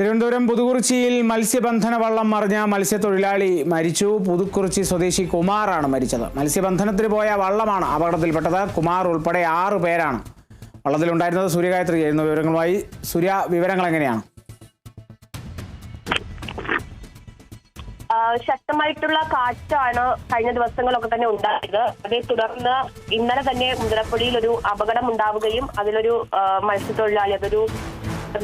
തിരുവനന്തപുരം പുതുക്കുറിച്ചിയിൽ മത്സ്യബന്ധന വള്ളം മറിഞ്ഞ മത്സ്യത്തൊഴിലാളി മരിച്ചു. പുതുക്കുറിച്ചി സ്വദേശി കുമാറാണ് മരിച്ചത്. മത്സ്യബന്ധനത്തിന് പോയ വള്ളമാണ് അപകടത്തിൽപ്പെട്ടത്. കുമാർ ഉൾപ്പെടെ ആറ് പേരാണ് വള്ളത്തിലുണ്ടായിരുന്നത്. സൂര്യഗായത്രി ചെയ്യുന്ന വിവരങ്ങളുമായി. സൂര്യ വിവരങ്ങൾ എങ്ങനെയാണ്? ശക്തമായിട്ടുള്ള കാറ്റാണ് കഴിഞ്ഞ ദിവസങ്ങളൊക്കെ തന്നെ ഉണ്ടായത്. അതേ തുടർന്ന് ഇന്നലെ തന്നെ മുതലപ്പുഴയിൽ ഒരു അപകടം ഉണ്ടാവുകയും അതിലൊരു മത്സ്യത്തൊഴിലാളി അതൊരു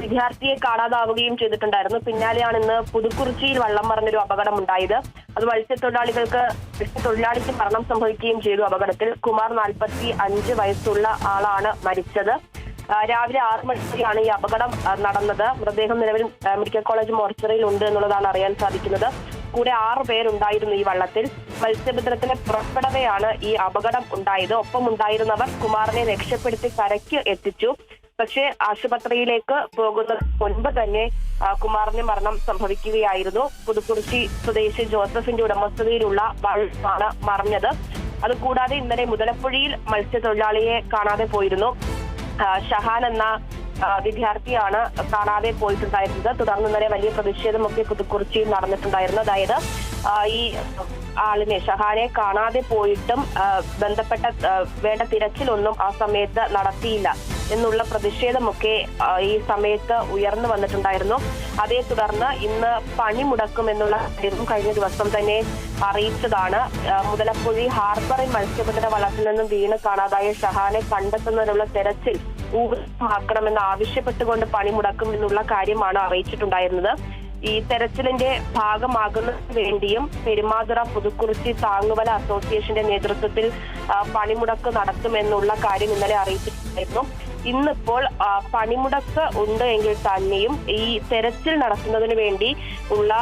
വിദ്യാർത്ഥിയെ കാണാതാവുകയും ചെയ്തിട്ടുണ്ടായിരുന്നു. പിന്നാലെയാണ് ഇന്ന് പുതുക്കുറിച്ചിയിൽ വള്ളം മറിഞ്ഞൊരു അപകടം ഉണ്ടായത് അത് മത്സ്യത്തൊഴിലാളികൾക്ക് മത്സ്യത്തൊഴിലാളിക്ക് മരണം സംഭവിക്കുകയും ചെയ്തു അപകടത്തിൽ. കുമാർ നാൽപ്പത്തി അഞ്ച് വയസ്സുള്ള ആളാണ് മരിച്ചത്. രാവിലെ ആറ് മണിക്കാണ് ഈ അപകടം നടന്നത്. മൃതദേഹം നിലവിൽ മെഡിക്കൽ കോളേജ് മോർച്ചറിയിൽ ഉണ്ട് എന്നുള്ളതാണ് അറിയാൻ സാധിക്കുന്നത്. കൂടെ ആറ് പേരുണ്ടായിരുന്നു ഈ വള്ളത്തിൽ. മത്സ്യബന്ധനത്തിന് പുറപ്പെടവെയാണ് ഈ അപകടം ഉണ്ടായത്. ഒപ്പം ഉണ്ടായിരുന്നവർ കുമാറിനെ രക്ഷപ്പെടുത്തി കരയ്ക്ക് എത്തിച്ചു. പക്ഷേ ആശുപത്രിയിലേക്ക് പോകുന്ന മുൻപ് തന്നെ കുമാറിന്റെ കുമാറിന് മരണം സംഭവിക്കുകയായിരുന്നു. പുതുക്കുറിച്ചി സ്വദേശി ജോസഫിന്റെ ഉടമസ്ഥതയിലുള്ള വള്ളമാണ് മറിഞ്ഞത്. അതുകൂടാതെ ഇന്നലെ മുതലപ്പുഴയിൽ മത്സ്യത്തൊഴിലാളിയെ കാണാതെ പോയിരുന്നു. ഷഹാൻ എന്ന വിദ്യാർത്ഥിയാണ് കാണാതെ പോയിട്ടുണ്ടായിരുന്നത്. തുടർന്ന് ഇന്നലെ വലിയ പ്രതിഷേധമൊക്കെ പുതുക്കുറിച്ചിയിൽ നടന്നിട്ടുണ്ടായിരുന്നു. അതായത് ഈ ആളിനെ ഷഹാനെ കാണാതെ പോയിട്ടും ബന്ധപ്പെട്ട വേണ്ട തിരച്ചിലൊന്നും ആ സമയത്ത് നടത്തിയില്ല എന്നുള്ള പ്രതിഷേധമൊക്കെ ഈ സമയത്ത് ഉയർന്നു വന്നിട്ടുണ്ടായിരുന്നു. അതേ തുടർന്ന് ഇന്ന് പണി മുടക്കും എന്നുള്ള കാര്യവും കഴിഞ്ഞ ദിവസം തന്നെ അറിയിച്ചതാണ്. മുതലപ്പുഴി ഹാർബറിൽ മത്സ്യബന്ധന വള്ളത്തിൽ നിന്നും വീണ് കാണാതായ ഷഹാനെ കണ്ടെത്തുന്നതിനുള്ള തെരച്ചിൽ ഊർജമാക്കണമെന്ന് ആവശ്യപ്പെട്ടുകൊണ്ട് പണി മുടക്കും എന്നുള്ള കാര്യമാണ് അറിയിച്ചിട്ടുണ്ടായിരുന്നത്. ഈ തെരച്ചിലിന്റെ ഭാഗമാകുന്നതിന് വേണ്ടിയും പെരുമാതുറ പുതുക്കുറിച്ചി താങ്ങുവല അസോസിയേഷന്റെ നേതൃത്വത്തിൽ പണിമുടക്ക് നടത്തുമെന്നുള്ള കാര്യം ഇന്നലെ അറിയിച്ചിട്ടുണ്ടായിരുന്നു. ഇന്നിപ്പോൾ പണിമുടക്ക് ഉണ്ട് എങ്കിൽ തന്നെയും ഈ തെരച്ചിൽ നടത്തുന്നതിന് വേണ്ടി ഉള്ള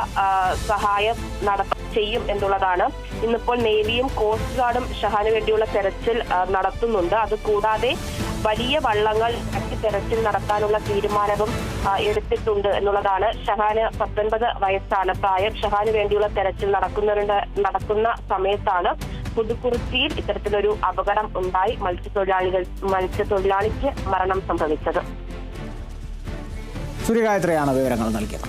സഹായം നട ചെയ്യും എന്നുള്ളതാണ്. ഇന്നിപ്പോൾ നേവിയും കോസ്റ്റ് ഗാർഡും ഷഹാന് വേണ്ടിയുള്ള തെരച്ചിൽ നടത്തുന്നുണ്ട്. അത് അതുകൂടാതെ വലിയ വള്ളങ്ങൾ മറ്റ് തെരച്ചിൽ നടത്താനുള്ള തീരുമാനവും എടുത്തിട്ടുണ്ട് എന്നുള്ളതാണ് ഷഹാന് പത്തൊൻപത് വയസ്സാണ്. പ്രായം ഷഹാന് വേണ്ടിയുള്ള തെരച്ചിൽ നടക്കുന്നതിന്റെ നടക്കുന്ന സമയത്താണ് പുതുക്കുറിച്ചിയിൽ ഇത്തരത്തിലൊരു അപകടം ഉണ്ടായി മത്സ്യത്തൊഴിലാളികൾ മത്സ്യത്തൊഴിലാളിക്ക് മരണം സംഭവിച്ചത്. സൂര്യഗായത്രയാണ് വിവരങ്ങൾ നൽകിയത്.